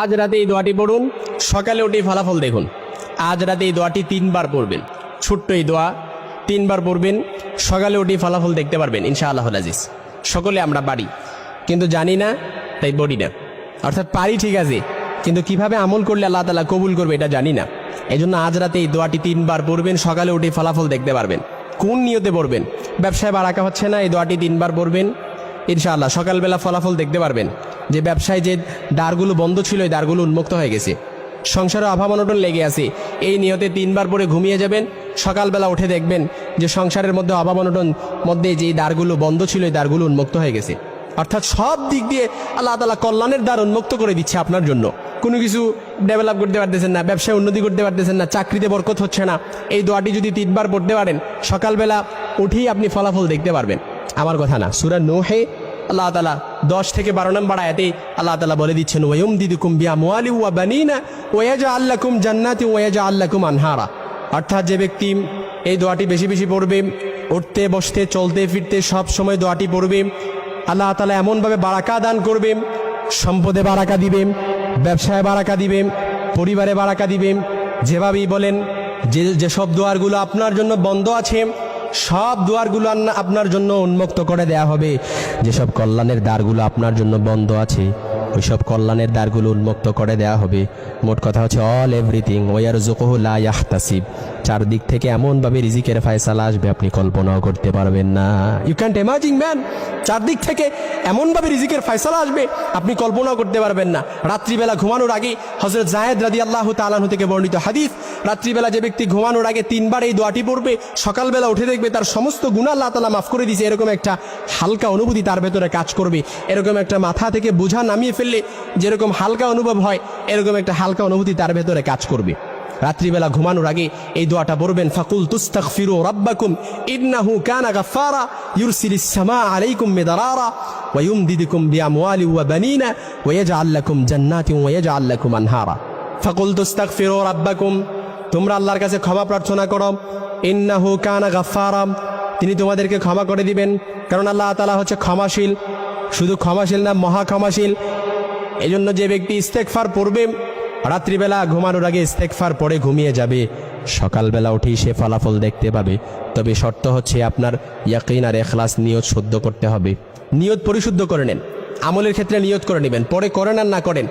আজ রাতে এই দোয়াটি পড়ুন। সকালে উঠে ফলাফল দেখুন। আজ রাতে এই দোয়াটি তিনবার পড়বেন। ছোট্ট এই দোয়া তিনবার পড়বেন। সকালে উঠে ফলাফল দেখতে পারবেন ইনশা আল্লাহ আজিজ সকলে আমরা পারি, কিন্তু জানি না, তাই পড়ি না। অর্থাৎ পারি ঠিক আছে, কিন্তু কীভাবে আমল করলে আল্লাহ তালা কবুল করবে এটা জানি না। এই জন্য আজ রাতে এই দোয়াটি তিনবার পড়বেন, সকালে উঠে ফলাফল দেখতে পারবেন। কোন নিয়তে পড়বেন? ব্যবসায় বারাকা হচ্ছে না, এই দোয়াটি তিনবার পড়বেন। ইনশাআল্লাহ সকালবেলা ফলাফল দেখতে পারবেন। যে ব্যবসায় যে দ্বারগুলো বন্ধ ছিল, এই দ্বারগুলো উন্মুক্ত হয়ে গেছে। সংসারে অভাব অনটন লেগে আছে। এই নিয়তে তিনবার পরে ঘুমিয়ে যাবেন, সকালবেলা উঠে দেখবেন যে সংসারের মধ্যে অভাব অনটন মধ্যে যে দ্বারগুলো বন্ধ ছিল, এই দ্বারগুলো উন্মুক্ত হয়ে গেছে। অর্থাৎ সব দিক দিয়ে আল্লাহ তালা কল্যাণের দ্বার উন্মুক্ত করে দিচ্ছে আপনার জন্য। কোনো কিছু ডেভেলপ করতে পারতেছেন না, ব্যবসায় উন্নতি করতে পারতেছেন না, চাকরিতে বরকত হচ্ছে না। এই দোয়াটি যদি তিনবার পড়তে পারেন, সকালবেলা উঠেই আপনি ফলাফল দেখতে পারবেন। আমার কথা না, সুরা নোহে আল্লাহ তালা দশ থেকে বারো নম্বর আয়াতে আল্লাহ তালা বলে দিচ্ছেন ওয়ম দিদুকুম বিয়া মোয়ালি ওয়া বানিনা ওয়াজা আল্লাকুম জান্নাতি ওয়াজা আল্লাকুম আনহারা। অর্থাৎ যে ব্যক্তি এই দোয়াটি বেশি বেশি পড়বে, উঠতে, বসতে, চলতে, ফিরতে, সব সময় দোয়াটি পড়বে, আল্লাহ তালা এমনভাবে বারাকা দান করবে, সম্পদে বারাকা দিবে, ব্যবসায় বারাকা দিবে, পরিবারে বারাকা দিবে। যেভাবেই বলেন, যে যেসব দোয়ারগুলো আপনার জন্য বন্ধ আছে সব দুয়ারগুলো আপনার জন্য উন্মুক্ত করে দেয়া হবে। যেসব কল্যাণের দ্বারগুলো আপনার জন্য বন্ধ আছে ওইসব কল্যাণের দ্বারগুলো উন্মুক্ত করে দেয়া হবে। মোট কথা হচ্ছে অল এভরিথিং ওয়ার জোকহুলা ইয়াহতাসিব। চারদিক থেকে এমনভাবে রিজিকের ফায়সালা আসবে, আপনি কল্পনাও করতে পারবেন না। ইউ ক্যান্ট ইমাজিং ম্যান চারদিক থেকে এমনভাবে রিজিকের ফায়সালা আসবে, আপনি কল্পনাও করতে পারবেন না। রাত্রিবেলা ঘুমানোর আগে হজরত জায়েদ রাদি আল্লাহ তালাহু থেকে বর্ণিত হাদিস, রাত্রিবেলা যে ব্যক্তি ঘুমানোর আগে তিনবার এই দোয়াটি পড়বে, সকালবেলা উঠে দেখবে তার সমস্ত গুণা আল্লাহ তালা মাফ করে দিয়েছে। এরকম একটা হালকা অনুভূতি তার ভেতরে কাজ করবে। এরকম একটা মাথা থেকে বোঝা নামিয়ে ফেললে যেরকম হালকা অনুভব হয়, এরকম একটা হালকা অনুভূতি তার ভেতরে কাজ করবে। রাত্রিবেলা ঘুমানোর আগে এই দোয়াটা বলবেন ফাকুল তুস্তাগফিরু রাব্বাকুম ইন্নাহু কানা গাফফারা ইউরসিলিস সামা আলাইকুম মিদরারা ওয়া ইউমদিদুকুম বিআমওয়ালি ওয়া বানিনা ওয়া ইয়াজআল লাকুম জান্নাতিন ওয়া ইয়াজআল লাকুম আনহারা। ফাকুল তুস্তাগফিরু রাব্বাকুম তোমরা আল্লাহর কাছে ক্ষমা প্রার্থনা করো। ইন্নাহু কানা গাফফারা তিনি তোমাদেরকে ক্ষমা করে দিবেন। কারণ আল্লাহ তাআলা হচ্ছে ক্ষমাশীল। শুধু ক্ষমাশীল না মহা ক্ষমাশীল এই জন্য যে ব্যক্তি ইস্তেকফার পড়বে, রাত্রিবেলা ঘুমানোর আগে ইস্তেকফার পড়ে ঘুমিয়ে যাবে। সকালবেলা উঠেই সে ফলাফল দেখতে পাবে। তবে শর্ত হচ্ছে আপনার ইয়াকিন আর এখলাস নিয়ত শুদ্ধ করতে হবে। নিয়ত পরিশুদ্ধ করে নেন। আমলের ক্ষেত্রে নিয়ত করে নেবেন। পরে করেন আর না করেন,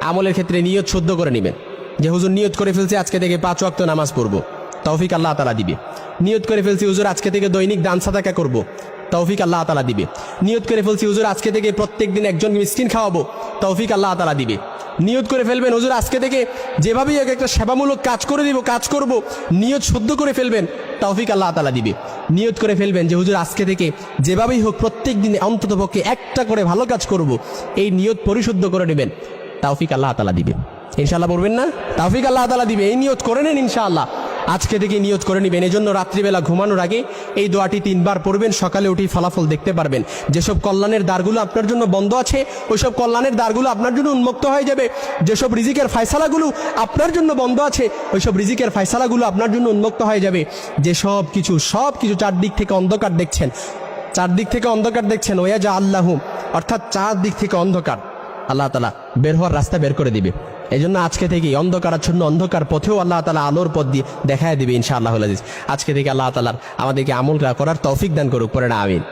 আমলের ক্ষেত্রে নিয়ত শুদ্ধ করে নেবেন। যে হুজুর নিয়ত করে ফেলছে, আজকে থেকে পাঁচ ওয়াক্ত নামাজ পড়ব। তৌফিক আল্লাহ তালা দিবে। নিয়ত করে ফেলছি হুজুর, আজকে থেকে দৈনিক দান সাদাকা করব। তৌফিক আল্লাহ তালা দিবে। নিয়ত করে ফেলছি, হুজুর, আজকে থেকে প্রত্যেক দিন একজন মিসকিন খাওয়াবো। তৌফিক আল্লাহ তালা দিবে। নিয়ত করে ফেলবেন, হুজুর, আজকে থেকে যেভাবেই একটা সেবামূলক কাজ করে দিব, কাজ করব, নিয়ত শুদ্ধ করে ফেলবেন, তৌফিক আল্লাহ তালা দিবে। নিয়ত করে ফেলবেন যে, হুজুর, আজকে থেকে যেভাবেই হোক প্রত্যেক দিনে অন্তত পক্ষে একটা করে ভালো কাজ করব, এই নিয়ত পরিশুদ্ধ করে নেবেন, তৌফিক আল্লাহ তালা দিবে। ইনশাল্লাহ বলবেন না? তৌফিক আল্লাহ তালা দিবে। এই নিয়ত করে নেন ইনশাআল্লাহ। আজকে থেকে নিয়ত করে নেবেন। এজন্য রাত্রিবেলা ঘুমানোর আগে এই দোয়াটি তিনবার পড়বেন, সকালে উঠেই ফলাফল দেখতে পারবেন। যেসব কল্যাণের দ্বারগুলো আপনার জন্য বন্ধ আছে, ওইসব কল্যাণের দ্বারগুলো আপনার জন্য উন্মুক্ত হয়ে যাবে। যেসব রিজিকের ফায়সালাগুলো আপনার জন্য বন্ধ আছে, ওইসব রিজিকের ফায়সালাগুলো আপনার জন্য উন্মুক্ত হয়ে যাবে। যে সব কিছু সব কিছু চারদিক থেকে অন্ধকার দেখছেন। চারদিক থেকে অন্ধকার দেখছেন ওয়া যা আল্লাহ, অর্থাৎ চারদিক থেকে অন্ধকার। আল্লাহ তালা বের হওয়ার রাস্তা বের করে দিবে। এই জন্য আজকে থেকে অন্ধকারাচ্ছন্ন অন্ধকার পথেও আল্লাহ তালা আলোর পথ দিয়ে দেখায় দিবে ইনশা আল্লাহ আজকে থেকে আল্লাহ তালার আমাদেরকে আমল করার তৌফিক দান করুক পরে না, আমিন।